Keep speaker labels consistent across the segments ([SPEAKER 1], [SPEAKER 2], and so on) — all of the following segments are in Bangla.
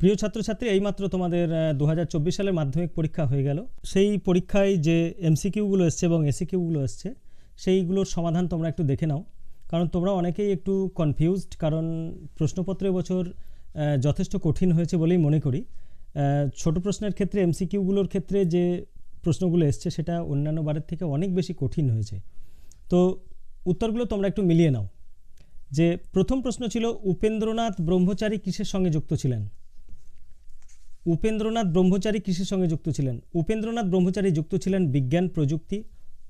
[SPEAKER 1] প্রিয় ছাত্রছাত্রী, এইমাত্র তোমাদের দু হাজার চব্বিশ সালের মাধ্যমিক পরীক্ষা হয়ে গেল। সেই পরীক্ষায় যে এমসিকিউগুলো এসছে এবং এসিকিউগুলো এসছে, সেইগুলোর সমাধান তোমরা একটু দেখে নাও। কারণ তোমরা অনেকেই একটু কনফিউজড কারণ প্রশ্নপত্র বছর যথেষ্ট কঠিন হয়েছে বলেই মনে করি। ছোট প্রশ্নের ক্ষেত্রে এমসিকিউগুলোর ক্ষেত্রে যে প্রশ্নগুলো এসছে, সেটা অন্যান্য বারের থেকে অনেক বেশি কঠিন হয়েছে। তো উত্তরগুলো তোমরা একটু মিলিয়ে নাও। যে প্রথম প্রশ্ন ছিল, উপেন্দ্রনাথ ব্রহ্মচারী কিসের সঙ্গে যুক্ত ছিলেন? উপেন্দ্রনাথ ব্রহ্মচারী কৃষির সঙ্গে যুক্ত ছিলেন। উপেন্দ্রনাথ ব্রহ্মচারী যুক্ত ছিলেন বিজ্ঞান, প্রযুক্তি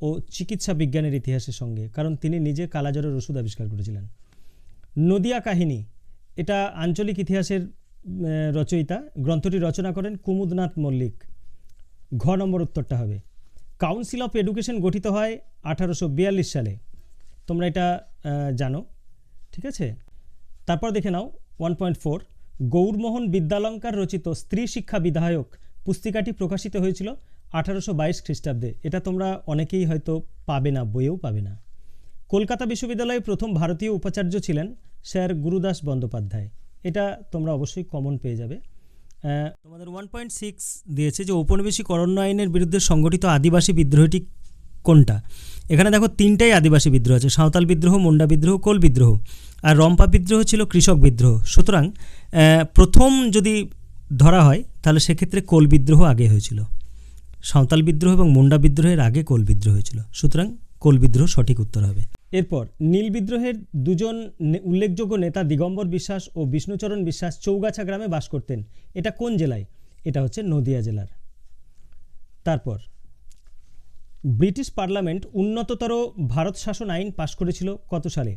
[SPEAKER 1] ও চিকিৎসা বিজ্ঞানের ইতিহাসের সঙ্গে, কারণ তিনি নিজে কালাজ্বরের ওষুধ আবিষ্কার করেছিলেন। নদিয়া কাহিনী, এটা আঞ্চলিক ইতিহাসের রচয়িতা, গ্রন্থটি রচনা করেন কুমুদনাথ মল্লিক। ঘ নম্বর উত্তরটা হবে। কাউন্সিল অফ এডুকেশন গঠিত হয় আঠারোশো বিয়াল্লিশ সালে। তোমরা এটা জানো, ঠিক আছে? তারপর দেখে নাও, one point four. Gourmohan Vidyalankar রচিত স্ত্রী শিক্ষা বিধায়ক পুস্তিকাটি প্রকাশিত হয়েছিল আঠারোশো বাইশ খ্রিস্টাব্দে। এটা তোমরা অনেকেই হয়তো পাবে না, বইয়েও পাবে না। কলকাতা বিশ্ববিদ্যালয়ে প্রথম ভারতীয় উপাচার্য ছিলেন স্যার গুরুদাস বন্দ্যোপাধ্যায়। এটা তোমরা অবশ্যই কমন পেয়ে যাবে। তোমাদের ওয়ান পয়েন্ট সিক্স দিয়েছে যে ঔপনিবেশিক অরণ্য আইনের বিরুদ্ধে সংগঠিত আদিবাসী বিদ্রোহটি কোনটা? এখানে দেখো তিনটাই আদিবাসী বিদ্রোহ আছে, সাঁওতাল বিদ্রোহ, মুন্ডা বিদ্রোহ, কোল বিদ্রোহ। আর রম্পা বিদ্রোহ ছিল কৃষক বিদ্রোহ। সুতরাং প্রথম যদি ধরা হয়, তাহলে সেক্ষেত্রে কোল বিদ্রোহ আগে হয়েছিল। সাঁওতাল বিদ্রোহ এবং মুন্ডা বিদ্রোহের আগে কোল বিদ্রোহ হয়েছিল। সুতরাং কোল বিদ্রোহ সঠিক উত্তর হবে। এরপর, নীল বিদ্রোহের দুজন উল্লেখযোগ্য নেতা দিগম্বর বিশ্বাস ও বিষ্ণুচরণ বিশ্বাস চৌগাছা গ্রামে বাস করতেন। এটা কোন জেলায়? এটা হচ্ছে নদিয়া জেলার। তারপর, ব্রিটিশ পার্লামেন্ট উন্নততর ভারত শাসন আইন পাশ করেছিল কত সালে?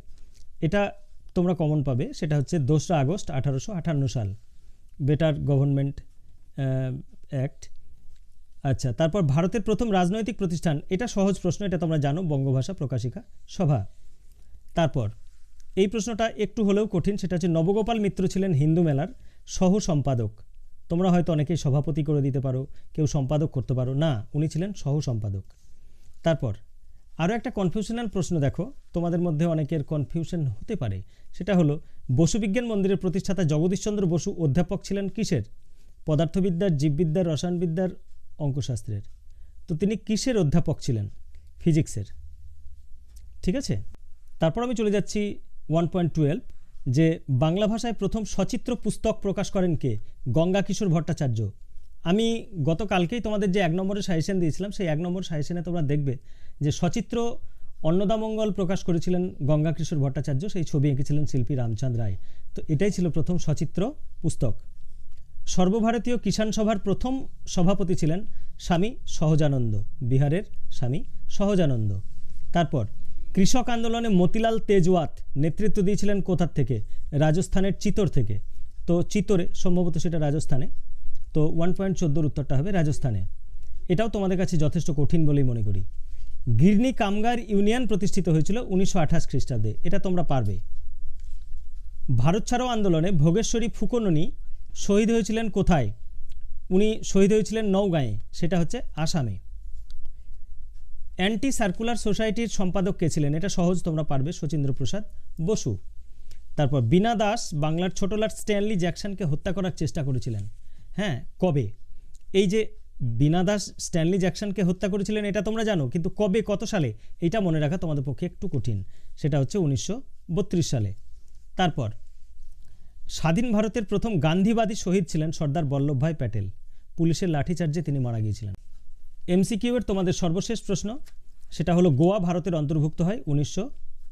[SPEAKER 1] এটা তোমরা কমন পাবে, সেটা হচ্ছে দোসরা আগস্ট আঠারোশো আটান্ন সাল। বেটার গভর্নমেন্ট অ্যাক্ট আচ্ছা তারপর ভারতের প্রথম রাজনৈতিক প্রতিষ্ঠান, এটা সহজ প্রশ্ন, এটা তোমরা জানো, বঙ্গভাষা প্রকাশিকা সভা। তারপর, এই প্রশ্নটা একটু হলেও কঠিন, সেটা হচ্ছে নবগোপাল মিত্র ছিলেন হিন্দু মেলার সহ সম্পাদক তোমরা হয়তো অনেকেই সভাপতি করে দিতে পারো, কেউ সম্পাদক করতে পারো। না, উনি ছিলেন সহ সম্পাদক তারপর আরও একটা কনফিউশনাল প্রশ্ন দেখো। তোমাদের মধ্যে অনেকের কনফিউশন হতে পারে। সেটা হলো বসু বিজ্ঞান মন্দিরের প্রতিষ্ঠাতা জগদীশচন্দ্র বসু অধ্যাপক ছিলেন কিসের? পদার্থবিদ্যার, জীববিদ্যার, রসায়নবিদ্যার, অঙ্কশাস্ত্রের। তো তিনি কিসের অধ্যাপক ছিলেন? ফিজিক্সের। ঠিক আছে? তারপর আমি চলে যাচ্ছি ওয়ান পয়েন্ট টুয়েলভ যে বাংলা ভাষায় প্রথম সচিত্র পুস্তক প্রকাশ করেন কে? গঙ্গা কিশোর ভট্টাচার্য। আমি গতকালকেই তোমাদের যে এক নম্বরের সাজেশন দিয়েছিলাম, সেই এক নম্বর সাজেশনে তোমরা দেখবে যে সচিত্র অন্নদামঙ্গল প্রকাশ করেছিলেন গঙ্গা কিশোর ভট্টাচার্য, সেই ছবি এঁকেছিলেন শিল্পী রামচাঁদ রায়। তো এটাই ছিল প্রথম সচিত্র পুস্তক। সর্বভারতীয় কিষাণ সভার প্রথম সভাপতি ছিলেন স্বামী সহজানন্দ, বিহারের স্বামী সহজানন্দ। তারপর কৃষক আন্দোলনে মতিলাল তেজওয়াত নেতৃত্ব দিয়েছিলেন কোথার থেকে? রাজস্থানের চিতোর থেকে। তো চিতোরে, সম্ভবত সেটা রাজস্থানে। তো ওয়ান পয়েন্ট চোদ্দোর উত্তরটা হবে রাজস্থানে। এটাও তোমাদের কাছে যথেষ্ট কঠিন বলেই মনে করি। গির্নি কামগার ইউনিয়ন প্রতিষ্ঠিত হয়েছিল উনিশশো আঠাশ খ্রিস্টাব্দে। এটা তোমরা পারবে। ভারত ছাড়ো আন্দোলনে ভোগেশ্বরী ফুকননি শহীদ হয়েছিলেন কোথায়? উনি শহীদ হয়েছিলেন নওগাঁয়ে, সেটা হচ্ছে আসামে। অ্যান্টি সার্কুলার সোসাইটির সম্পাদক কে ছিলেন? এটা সহজ, তোমরা পারবে, শচীন্দ্র প্রসাদ বসু। তারপর বীণা দাস বাংলার ছোটলাট স্ট্যানলি জ্যাকসনকে হত্যা করার চেষ্টা করেছিলেন। হ্যাঁ কবে? এই যে বীণা দাস স্ট্যানলি জ্যাকসনকে হত্যা করেছিলেন, এটা তোমরা জানো, কিন্তু কবে, কত সালে? এটা মনে রাখা তোমাদের পক্ষে একটু কঠিন। সেটা হচ্ছে উনিশশো বত্রিশ সালে। তারপর, স্বাধীন ভারতের প্রথম গান্ধীবাদী শহীদ ছিলেন সর্দার বল্লভভাই প্যাটেল। পুলিশের লাঠিচার্জে তিনি মারা গিয়েছিলেন। এমসিকিউ এর তোমাদের সর্বশেষ প্রশ্ন, সেটা হলো গোয়া ভারতের অন্তর্ভুক্ত হয় উনিশশো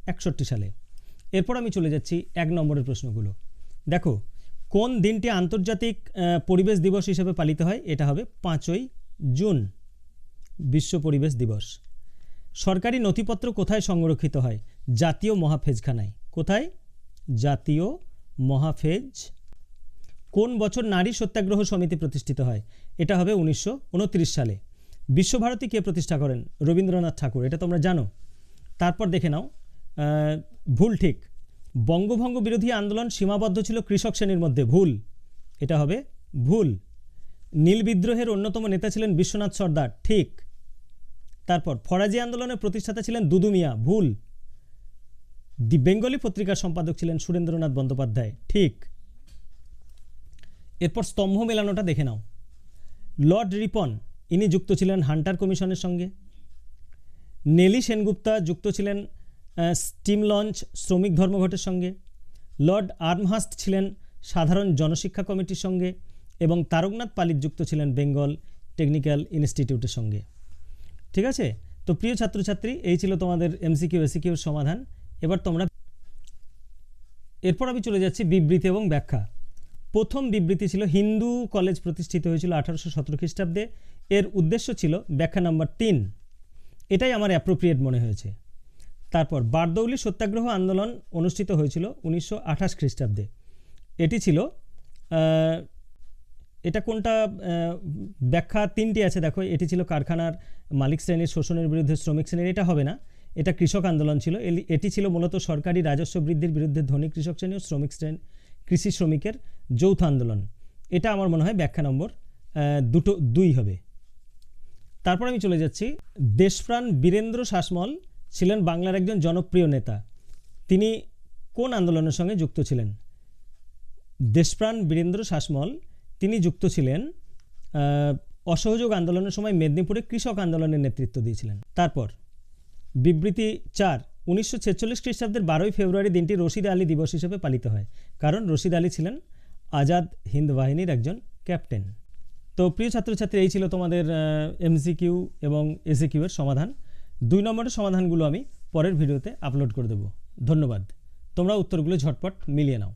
[SPEAKER 1] একষট্টি সালে। এরপর আমি চলে যাচ্ছি এক নম্বরের প্রশ্নগুলো। দেখো কোন দিনটি আন্তর্জাতিক পরিবেশ দিবস হিসেবে পালিত হয়? এটা হবে পাঁচই জুন, বিশ্ব পরিবেশ দিবস। সরকারি নথিপত্র কোথায় সংরক্ষিত হয়? জাতীয় মহাফেজখানায়। কোথায়? জাতীয় মহাফেজ। কোন বছর নারী সত্যাগ্রহ সমিতি প্রতিষ্ঠিত হয়? এটা হবে উনিশশো উনত্রিশ সালে। বিশ্বভারতী কে প্রতিষ্ঠা করেন? রবীন্দ্রনাথ ঠাকুর। এটা তোমরা জানো। তারপর দেখে নাও। ভুল ঠিক। বঙ্গভঙ্গ বিরোধী আন্দোলন সীমাবদ্ধ ছিল কৃষক শ্রেণির মধ্যে। ভুল। এটা হবে ভুল। নীল বিদ্রোহের অন্যতম নেতা ছিলেন বিশ্বনাথ সর্দার। ঠিক। তারপর ফরাজি আন্দোলনের প্রতিষ্ঠাতা ছিলেন দুদু মিয়া। ভুল। দি বেঙ্গলি পত্রিকার সম্পাদক ছিলেন সুরেন্দ্রনাথ বন্দ্যোপাধ্যায়। ঠিক। এরপর স্তম্ভ মেলানোটা দেখে নাও। লর্ড রিপন, ইনি যুক্ত ছিলেন হান্টার কমিশনের সঙ্গে। নেলি সেনগুপ্তা যুক্ত ছিলেন স্টিম লঞ্চ শ্রমিক ধর্মঘটের সঙ্গে, লর্ড আর্মহাস্ট ছিলেন সাধারণ জনশিক্ষা কমিটির সঙ্গে এবং তারকনাথ পালিত যুক্ত ছিলেন বেঙ্গল টেকনিক্যাল ইনস্টিটিউটের সঙ্গে। ঠিক আছে? তো প্রিয় ছাত্রছাত্রী, এই ছিল তোমাদের এমসিকিউ এসিকিউর সমাধান। এবার তোমরা এরপর আমি চলে যাচ্ছি বিবৃতি এবং ব্যাখ্যা। প্রথম বিবৃতি ছিল, হিন্দু কলেজ প্রতিষ্ঠিত হয়েছিল আঠারোশো সতেরো খ্রিস্টাব্দে। এর উদ্দেশ্য ছিল ব্যাখ্যা নাম্বার তিন। এটাই আমার অ্যাপ্রোপ্রিয়েট মনে হয়েছে। তারপর বারদৌলি সত্যাগ্রহ আন্দোলন অনুষ্ঠিত হয়েছিল উনিশশো আঠাশ খ্রিস্টাব্দে। এটি ছিল এটা কোনটা ব্যাখ্যা তিনটি আছে দেখো। এটি ছিল কারখানার মালিক শ্রেণির শোষণের বিরুদ্ধে, শ্রমিক শ্রেণির, এটা হবে না। এটা কৃষক আন্দোলন ছিল। এটি ছিল মূলত সরকারি রাজস্ব বৃদ্ধির বিরুদ্ধে ধনী কৃষক শ্রেণি ও শ্রমিক শ্রেণি, কৃষি শ্রমিকের যৌথ আন্দোলন। এটা আমার মনে হয় ব্যাখ্যা নম্বর দুটো, দুই হবে। তারপর আমি চলে যাচ্ছি। দেশপ্রাণ বীরেন্দ্র শাসমল ছিলেন বাংলার একজন জনপ্রিয় নেতা। তিনি কোন আন্দোলনের সঙ্গে যুক্ত ছিলেন? দেশপ্রাণ বীরেন্দ্র শাসমল, তিনি যুক্ত ছিলেন অসহযোগ আন্দোলনের সময় মেদিনীপুরে কৃষক আন্দোলনের নেতৃত্ব দিয়েছিলেন। তারপর, বিবৃতি চার, উনিশশো ছেচল্লিশ খ্রিস্টাব্দের বারোই ফেব্রুয়ারি দিনটি রশিদ আলী দিবস হিসেবে পালিত হয়, কারণ রশিদ আলী ছিলেন আজাদ হিন্দ বাহিনীর একজন ক্যাপ্টেন। তো প্রিয় ছাত্রছাত্রী, এই ছিল তোমাদের এমসিকিউ এবং এসিকিউ এর সমাধান। দুই নম্বরের সমাধানগুলো আমি পরের ভিডিওতে আপলোড করে দেবো। ধন্যবাদ। তোমরা উত্তরগুলো ঝটপট মিলিয়ে নাও।